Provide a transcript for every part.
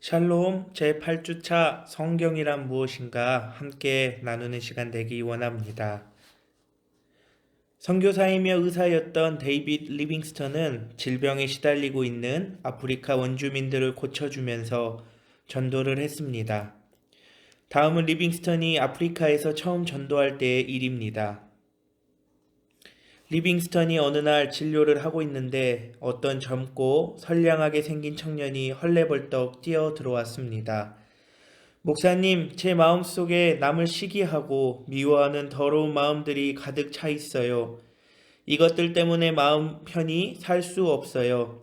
샬롬 제8주차 성경이란 무엇인가 함께 나누는 시간 되기 원합니다. 선교사이며 의사였던 데이빗 리빙스턴은 질병에 시달리고 있는 아프리카 원주민들을 고쳐주면서 전도를 했습니다. 다음은 리빙스턴이 아프리카에서 처음 전도할 때의 일입니다. 리빙스턴이 어느 날 진료를 하고 있는데 어떤 젊고 선량하게 생긴 청년이 헐레벌떡 뛰어 들어왔습니다. 목사님, 제 마음 속에 남을 시기하고 미워하는 더러운 마음들이 가득 차 있어요. 이것들 때문에 마음 편히 살 수 없어요.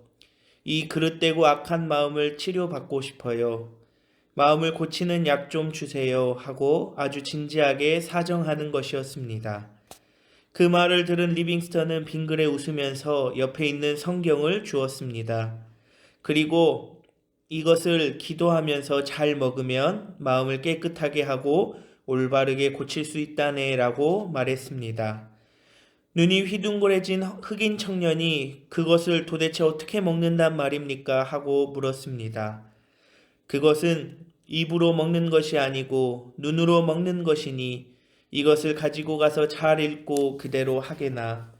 이 그릇되고 악한 마음을 치료받고 싶어요. 마음을 고치는 약 좀 주세요 하고 아주 진지하게 사정하는 것이었습니다. 그 말을 들은 리빙스턴은 빙그레 웃으면서 옆에 있는 성경을 주었습니다. 그리고 이것을 기도하면서 잘 먹으면 마음을 깨끗하게 하고 올바르게 고칠 수 있다네 라고 말했습니다. 눈이 휘둥그레진 흑인 청년이 그것을 도대체 어떻게 먹는단 말입니까? 하고 물었습니다. 그것은 입으로 먹는 것이 아니고 눈으로 먹는 것이니 이것을 가지고 가서 잘 읽고 그대로 하게나.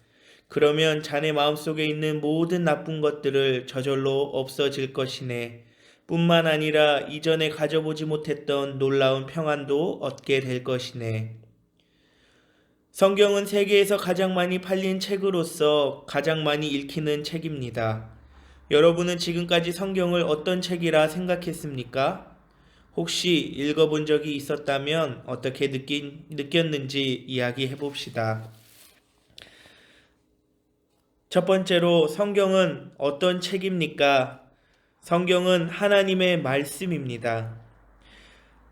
그러면 자네 마음속에 있는 모든 나쁜 것들을 저절로 없어질 것이네. 뿐만 아니라 이전에 가져보지 못했던 놀라운 평안도 얻게 될 것이네. 성경은 세계에서 가장 많이 팔린 책으로서 가장 많이 읽히는 책입니다. 여러분은 지금까지 성경을 어떤 책이라 생각했습니까? 혹시 읽어본 적이 있었다면 어떻게 느낀, 느꼈는지 이야기해 봅시다. 첫 번째로 성경은 어떤 책입니까? 성경은 하나님의 말씀입니다.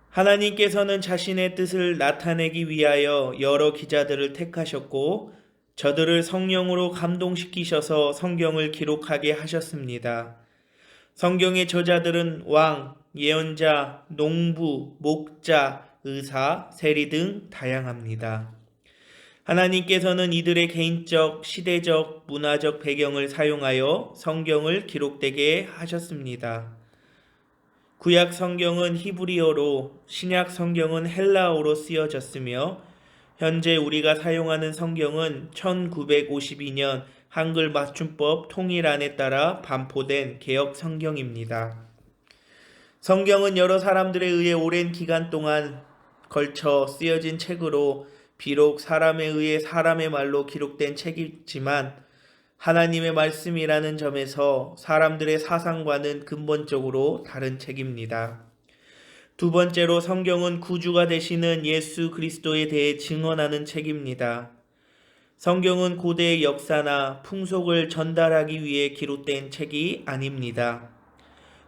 하나님께서는 자신의 뜻을 나타내기 위하여 여러 기자들을 택하셨고 저들을 성령으로 감동시키셔서 성경을 기록하게 하셨습니다. 성경의 저자들은 왕, 예언자, 농부, 목자, 의사, 세리 등 다양합니다. 하나님께서는 이들의 개인적, 시대적, 문화적 배경을 사용하여 성경을 기록되게 하셨습니다. 구약 성경은 히브리어로, 신약 성경은 헬라어로 쓰여졌으며, 현재 우리가 사용하는 성경은 1952년 한글 맞춤법 통일안에 따라 반포된 개혁 성경입니다. 성경은 여러 사람들에 의해 오랜 기간 동안 걸쳐 쓰여진 책으로 비록 사람에 의해 사람의 말로 기록된 책이지만 하나님의 말씀이라는 점에서 사람들의 사상과는 근본적으로 다른 책입니다. 두 번째로 성경은 구주가 되시는 예수 그리스도에 대해 증언하는 책입니다. 성경은 고대의 역사나 풍속을 전달하기 위해 기록된 책이 아닙니다.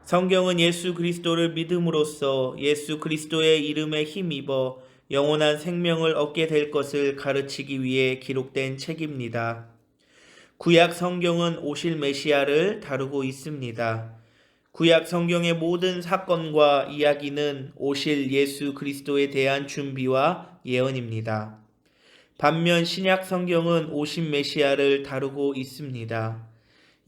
성경은 예수 그리스도를 믿음으로써 예수 그리스도의 이름에 힘입어 영원한 생명을 얻게 될 것을 가르치기 위해 기록된 책입니다. 구약 성경은 오실 메시아를 다루고 있습니다. 구약 성경의 모든 사건과 이야기는 오실 예수 그리스도에 대한 준비와 예언입니다. 반면 신약 성경은 오신 메시아를 다루고 있습니다.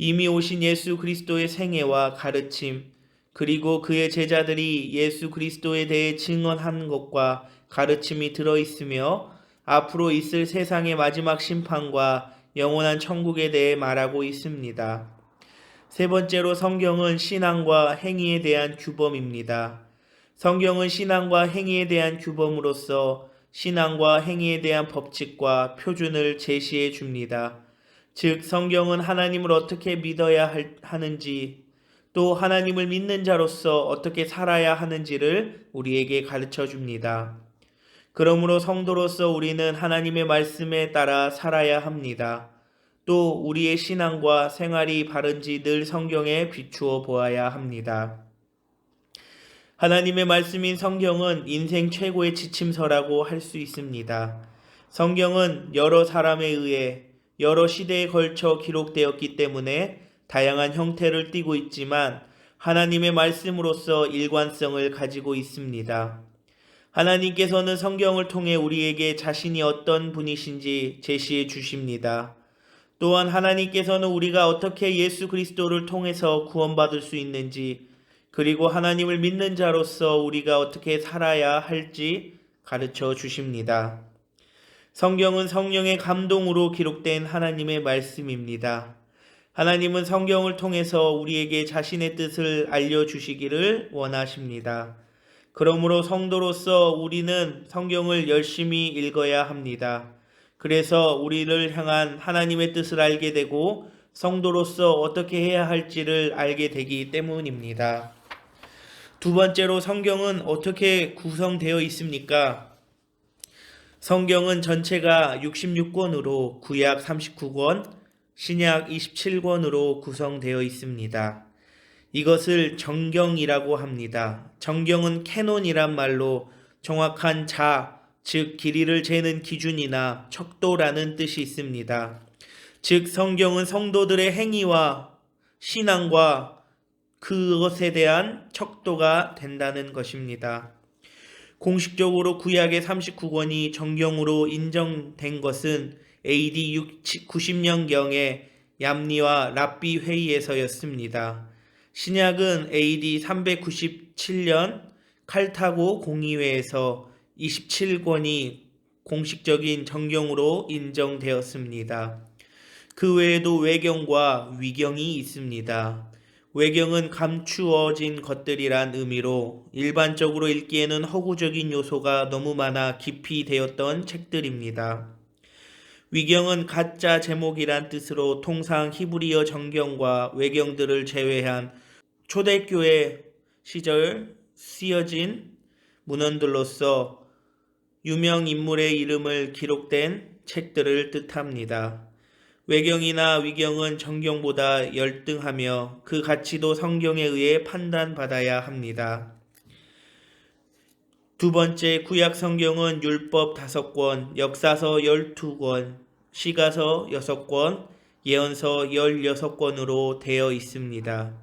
이미 오신 예수 그리스도의 생애와 가르침, 그리고 그의 제자들이 예수 그리스도에 대해 증언한 것과 가르침이 들어 있으며 앞으로 있을 세상의 마지막 심판과 영원한 천국에 대해 말하고 있습니다. 세 번째로 성경은 신앙과 행위에 대한 규범입니다. 성경은 신앙과 행위에 대한 규범으로서 신앙과 행위에 대한 법칙과 표준을 제시해 줍니다. 즉, 성경은 하나님을 어떻게 믿어야 하는지, 또 하나님을 믿는 자로서 어떻게 살아야 하는지를 우리에게 가르쳐 줍니다. 그러므로 성도로서 우리는 하나님의 말씀에 따라 살아야 합니다. 또 우리의 신앙과 생활이 바른지 늘 성경에 비추어 보아야 합니다. 하나님의 말씀인 성경은 인생 최고의 지침서라고 할 수 있습니다. 성경은 여러 사람에 의해 여러 시대에 걸쳐 기록되었기 때문에 다양한 형태를 띠고 있지만 하나님의 말씀으로서 일관성을 가지고 있습니다. 하나님께서는 성경을 통해 우리에게 자신이 어떤 분이신지 제시해 주십니다. 또한 하나님께서는 우리가 어떻게 예수 그리스도를 통해서 구원받을 수 있는지, 그리고 하나님을 믿는 자로서 우리가 어떻게 살아야 할지 가르쳐 주십니다. 성경은 성령의 감동으로 기록된 하나님의 말씀입니다. 하나님은 성경을 통해서 우리에게 자신의 뜻을 알려주시기를 원하십니다. 그러므로 성도로서 우리는 성경을 열심히 읽어야 합니다. 그래서 우리를 향한 하나님의 뜻을 알게 되고 성도로서 어떻게 해야 할지를 알게 되기 때문입니다. 두 번째로 성경은 어떻게 구성되어 있습니까? 성경은 전체가 66권으로 구약 39권, 신약 27권으로 구성되어 있습니다. 이것을 정경이라고 합니다. 정경은 캐논이란 말로 정확한 자, 즉 길이를 재는 기준이나 척도라는 뜻이 있습니다. 즉 성경은 성도들의 행위와 신앙과 그것에 대한 척도가 된다는 것입니다. 공식적으로 구약의 39권이 정경으로 인정된 것은 AD 90년경에 얌리와 랍비 회의에서였습니다. 신약은 AD 397년 칼타고 공의회에서 27권이 공식적인 정경으로 인정되었습니다. 그 외에도 외경과 위경이 있습니다. 외경은 감추어진 것들이란 의미로 일반적으로 읽기에는 허구적인 요소가 너무 많아 깊이 되었던 책들입니다. 위경은 가짜 제목이란 뜻으로 통상 히브리어 정경과 외경들을 제외한 초대교회 시절 쓰여진 문헌들로서 유명 인물의 이름을 기록된 책들을 뜻합니다. 외경이나 위경은 정경보다 열등하며 그 가치도 성경에 의해 판단받아야 합니다. 두 번째 구약 성경은 율법 다섯 권, 역사서 열두 권, 시가서 여섯 권, 예언서 열여섯 권으로 되어 있습니다.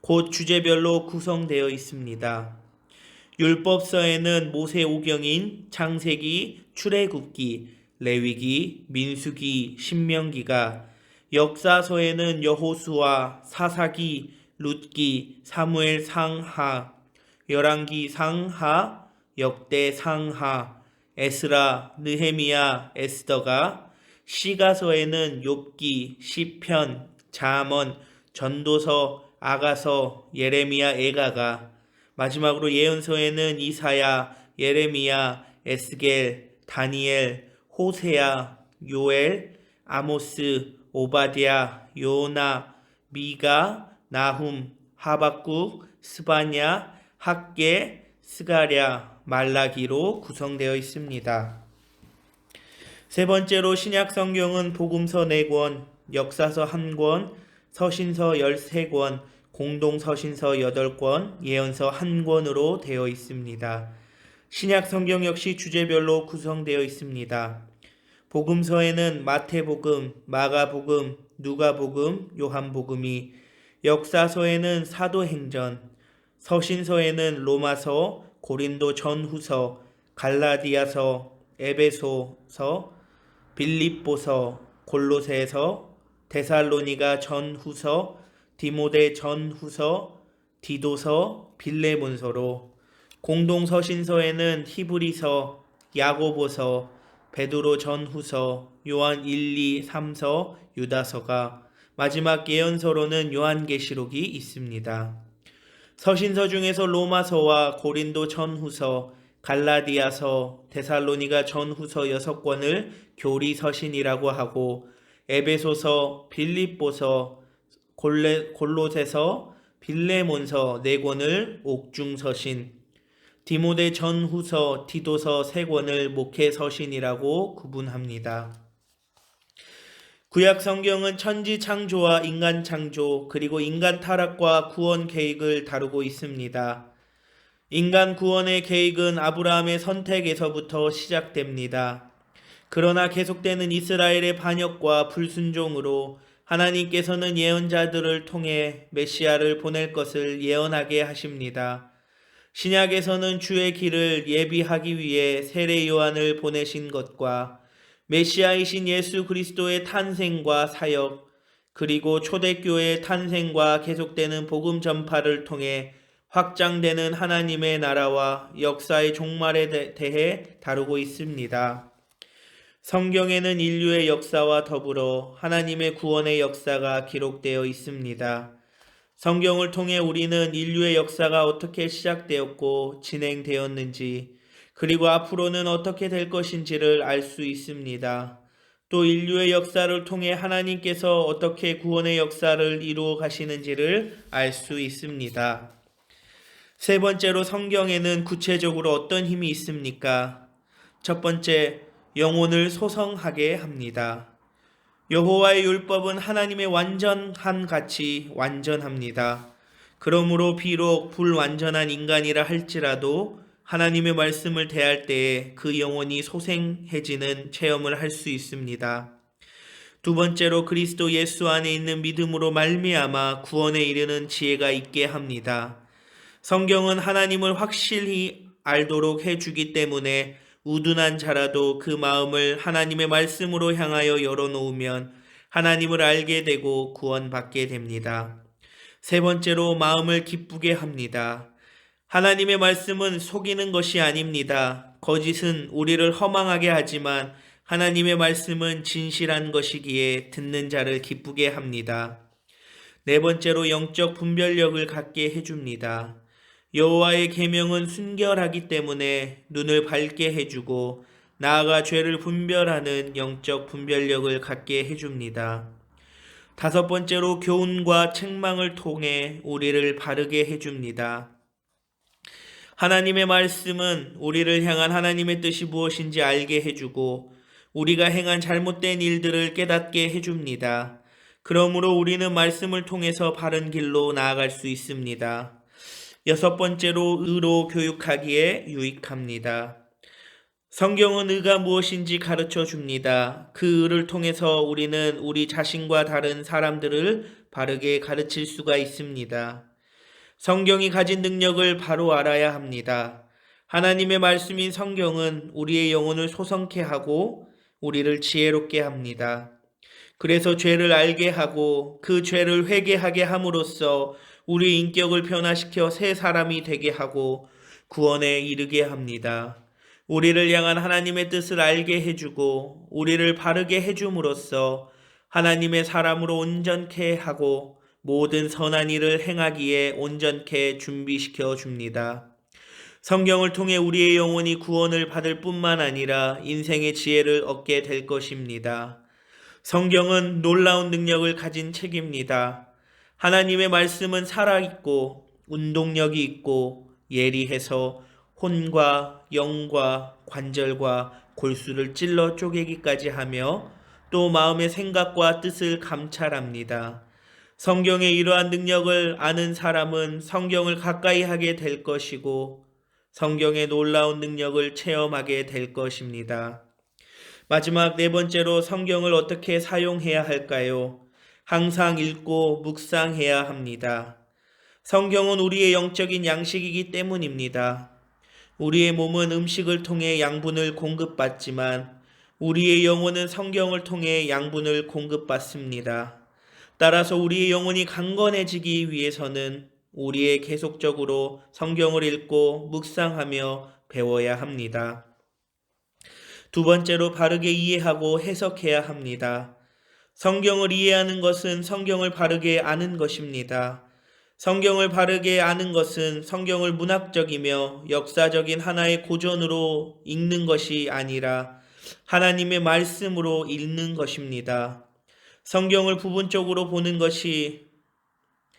곧 주제별로 구성되어 있습니다. 율법서에는 모세 오경인 창세기, 출애굽기, 레위기, 민수기, 신명기가 역사서에는 여호수아, 사사기, 룻기, 사무엘 상하, 열왕기 상하, 역대 상하, 에스라, 느헤미야, 에스더가 시가서에는 욥기, 시편, 잠언, 전도서, 아가서, 예레미야, 에가가 마지막으로 예언서에는 이사야, 예레미야, 에스겔, 다니엘, 호세야, 요엘, 아모스, 오바디아, 요나, 미가, 나훔, 하박국, 스바냐, 학계, 스가랴, 말라기로 구성되어 있습니다. 세 번째로 신약 성경은 복음서 4권, 역사서 1권, 서신서 13권, 공동 서신서 8권, 예언서 1권으로 되어 있습니다. 신약 성경 역시 주제별로 구성되어 있습니다. 복음서에는 마태복음, 마가복음, 누가복음, 요한복음이 역사서에는 사도행전, 서신서에는 로마서, 고린도 전후서, 갈라디아서, 에베소서, 빌립보서, 골로새서, 데살로니가 전후서, 디모데 전후서, 디도서, 빌레몬서로 공동 서신서에는 히브리서, 야고보서, 베드로 전후서, 요한 1, 2, 3서, 유다서가 마지막 예언서로는 요한계시록이 있습니다. 서신서 중에서 로마서와 고린도 전후서, 갈라디아서, 데살로니가 전후서 여섯 권을 교리 서신이라고 하고 에베소서, 빌립보서, 골레, 골로새서, 빌레몬서 네 권을 옥중 서신, 디모데 전후서, 디도서 세 권을 목회 서신이라고 구분합니다. 구약 성경은 천지 창조와 인간 창조, 그리고 인간 타락과 구원 계획을 다루고 있습니다. 인간 구원의 계획은 아브라함의 선택에서부터 시작됩니다. 그러나 계속되는 이스라엘의 반역과 불순종으로 하나님께서는 예언자들을 통해 메시아를 보낼 것을 예언하게 하십니다. 신약에서는 주의 길을 예비하기 위해 세례 요한을 보내신 것과 메시아이신 예수 그리스도의 탄생과 사역, 그리고 초대교회의 탄생과 계속되는 복음 전파를 통해 확장되는 하나님의 나라와 역사의 종말에 대- 대해 다루고 있습니다. 성경에는 인류의 역사와 더불어 하나님의 구원의 역사가 기록되어 있습니다. 성경을 통해 우리는 인류의 역사가 어떻게 시작되었고 진행되었는지, 그리고 앞으로는 어떻게 될 것인지를 알 수 있습니다. 또 인류의 역사를 통해 하나님께서 어떻게 구원의 역사를 이루어 가시는지를 알 수 있습니다. 세 번째로 성경에는 구체적으로 어떤 힘이 있습니까? 첫 번째, 영혼을 소성하게 합니다. 여호와의 율법은 하나님의 완전한 같이 완전합니다. 그러므로 비록 불완전한 인간이라 할지라도 하나님의 말씀을 대할 때에 그 영혼이 소생해지는 체험을 할 수 있습니다. 두 번째로 그리스도 예수 안에 있는 믿음으로 말미암아 구원에 이르는 지혜가 있게 합니다. 성경은 하나님을 확실히 알도록 해주기 때문에 우둔한 자라도 그 마음을 하나님의 말씀으로 향하여 열어놓으면 하나님을 알게 되고 구원받게 됩니다. 세 번째로 마음을 기쁘게 합니다. 하나님의 말씀은 속이는 것이 아닙니다. 거짓은 우리를 허망하게 하지만 하나님의 말씀은 진실한 것이기에 듣는 자를 기쁘게 합니다. 네 번째로 영적 분별력을 갖게 해줍니다. 여호와의 계명은 순결하기 때문에 눈을 밝게 해주고 나아가 죄를 분별하는 영적 분별력을 갖게 해줍니다. 다섯 번째로 교훈과 책망을 통해 우리를 바르게 해줍니다. 하나님의 말씀은 우리를 향한 하나님의 뜻이 무엇인지 알게 해주고 우리가 행한 잘못된 일들을 깨닫게 해줍니다. 그러므로 우리는 말씀을 통해서 바른 길로 나아갈 수 있습니다. 여섯 번째로 의로 교육하기에 유익합니다. 성경은 의가 무엇인지 가르쳐 줍니다. 그 의를 통해서 우리는 우리 자신과 다른 사람들을 바르게 가르칠 수가 있습니다. 성경이 가진 능력을 바로 알아야 합니다. 하나님의 말씀인 성경은 우리의 영혼을 소성케 하고 우리를 지혜롭게 합니다. 그래서 죄를 알게 하고 그 죄를 회개하게 함으로써 우리 인격을 변화시켜 새 사람이 되게 하고 구원에 이르게 합니다. 우리를 향한 하나님의 뜻을 알게 해주고 우리를 바르게 해줌으로써 하나님의 사람으로 온전케 하고 모든 선한 일을 행하기에 온전케 준비시켜 줍니다. 성경을 통해 우리의 영혼이 구원을 받을 뿐만 아니라 인생의 지혜를 얻게 될 것입니다. 성경은 놀라운 능력을 가진 책입니다. 하나님의 말씀은 살아있고 운동력이 있고 예리해서 혼과 영과 관절과 골수를 찔러 쪼개기까지 하며 또 마음의 생각과 뜻을 감찰합니다. 성경의 이러한 능력을 아는 사람은 성경을 가까이 하게 될 것이고 성경의 놀라운 능력을 체험하게 될 것입니다. 마지막 네 번째로 성경을 어떻게 사용해야 할까요? 항상 읽고 묵상해야 합니다. 성경은 우리의 영적인 양식이기 때문입니다. 우리의 몸은 음식을 통해 양분을 공급받지만 우리의 영혼은 성경을 통해 양분을 공급받습니다. 따라서 우리의 영혼이 강건해지기 위해서는 우리의 계속적으로 성경을 읽고 묵상하며 배워야 합니다. 두 번째로 바르게 이해하고 해석해야 합니다. 성경을 이해하는 것은 성경을 바르게 아는 것입니다. 성경을 바르게 아는 것은 성경을 문학적이며 역사적인 하나의 고전으로 읽는 것이 아니라 하나님의 말씀으로 읽는 것입니다. 성경을 부분적으로 보는 것이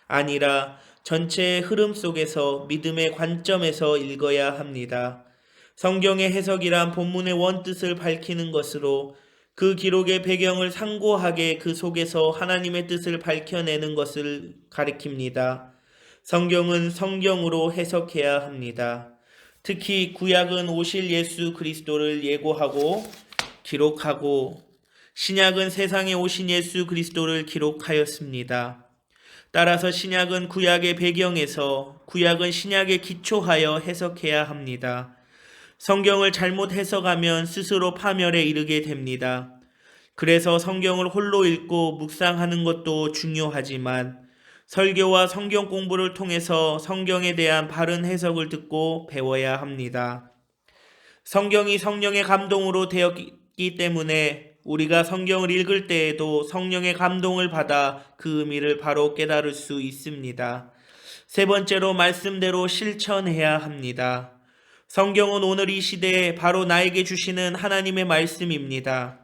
아니라 전체의 흐름 속에서 믿음의 관점에서 읽어야 합니다. 성경의 해석이란 본문의 원뜻을 밝히는 것으로 그 기록의 배경을 상고하게 그 속에서 하나님의 뜻을 밝혀내는 것을 가리킵니다. 성경은 성경으로 해석해야 합니다. 특히 구약은 오실 예수 그리스도를 예고하고 기록하고 신약은 세상에 오신 예수 그리스도를 기록하였습니다. 따라서 신약은 구약의 배경에서 구약은 신약에 기초하여 해석해야 합니다. 성경을 잘못 해석하면 스스로 파멸에 이르게 됩니다. 그래서 성경을 홀로 읽고 묵상하는 것도 중요하지만 설교와 성경 공부를 통해서 성경에 대한 바른 해석을 듣고 배워야 합니다. 성경이 성령의 감동으로 되었기 때문에 우리가 성경을 읽을 때에도 성령의 감동을 받아 그 의미를 바로 깨달을 수 있습니다. 세 번째로 말씀대로 실천해야 합니다. 성경은 오늘 이 시대에 바로 나에게 주시는 하나님의 말씀입니다.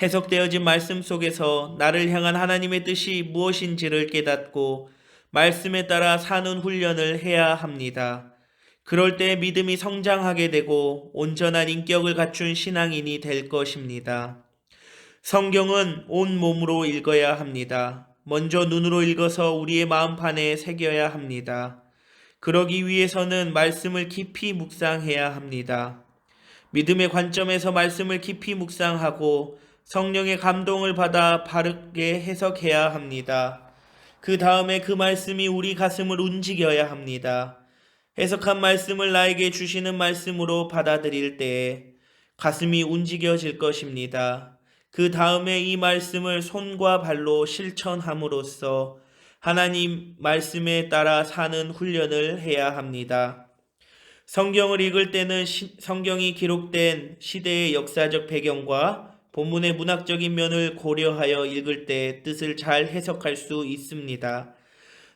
해석되어진 말씀 속에서 나를 향한 하나님의 뜻이 무엇인지를 깨닫고 말씀에 따라 사는 훈련을 해야 합니다. 그럴 때 믿음이 성장하게 되고 온전한 인격을 갖춘 신앙인이 될 것입니다. 성경은 온 몸으로 읽어야 합니다. 먼저 눈으로 읽어서 우리의 마음판에 새겨야 합니다. 그러기 위해서는 말씀을 깊이 묵상해야 합니다. 믿음의 관점에서 말씀을 깊이 묵상하고 성령의 감동을 받아 바르게 해석해야 합니다. 그 다음에 그 말씀이 우리 가슴을 움직여야 합니다. 해석한 말씀을 나에게 주시는 말씀으로 받아들일 때에 가슴이 움직여질 것입니다. 그 다음에 이 말씀을 손과 발로 실천함으로써 하나님 말씀에 따라 사는 훈련을 해야 합니다. 성경을 읽을 때는 시- 성경이 기록된 시대의 역사적 배경과 본문의 문학적인 면을 고려하여 읽을 때 뜻을 잘 해석할 수 있습니다.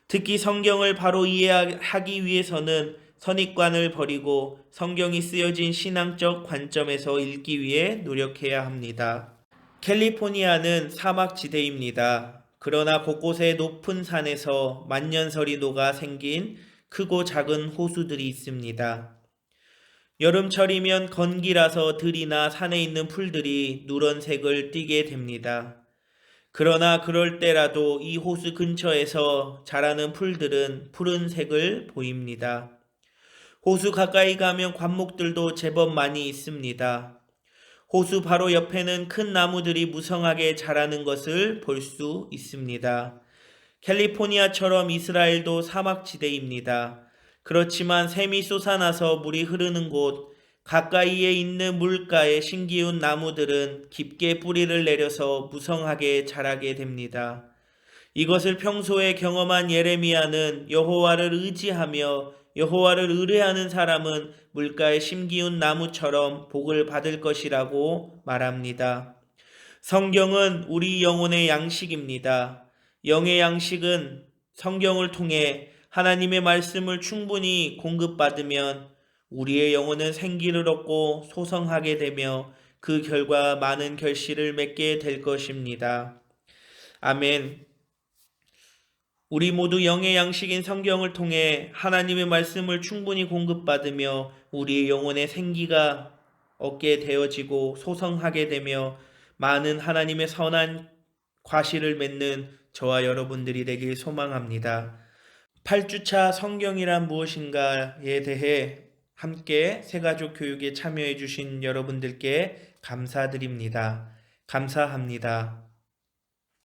특히 성경을 바로 이해하기 위해서는 선입관을 버리고 성경이 쓰여진 신앙적 관점에서 읽기 위해 노력해야 합니다. 캘리포니아는 사막지대입니다. 그러나 곳곳에 높은 산에서 만년설이 녹아 생긴 크고 작은 호수들이 있습니다. 여름철이면 건기라서 들이나 산에 있는 풀들이 누런색을 띠게 됩니다. 그러나 그럴 때라도 이 호수 근처에서 자라는 풀들은 푸른색을 보입니다. 호수 가까이 가면 관목들도 제법 많이 있습니다. 호수 바로 옆에는 큰 나무들이 무성하게 자라는 것을 볼 수 있습니다. 캘리포니아처럼 이스라엘도 사막지대입니다. 그렇지만 샘이 솟아나서 물이 흐르는 곳, 가까이에 있는 물가의 신기운 나무들은 깊게 뿌리를 내려서 무성하게 자라게 됩니다. 이것을 평소에 경험한 예레미야는 여호와를 의지하며 여호와를 의뢰하는 사람은 물가의 심기운 나무처럼 복을 받을 것이라고 말합니다. 성경은 우리 영혼의 양식입니다. 영의 양식은 성경을 통해 하나님의 말씀을 충분히 공급받으면 우리의 영혼은 생기를 얻고 소성하게 되며 그 결과 많은 결실을 맺게 될 것입니다. 아멘. 우리 모두 영의 양식인 성경을 통해 하나님의 말씀을 충분히 공급받으며 우리의 영혼의 생기가 얻게 되어지고 소성하게 되며 많은 하나님의 선한 과실을 맺는 저와 여러분들이 되길 소망합니다. 8주차 성경이란 무엇인가에 대해 함께 새가족 교육에 참여해 주신 여러분들께 감사드립니다. 감사합니다.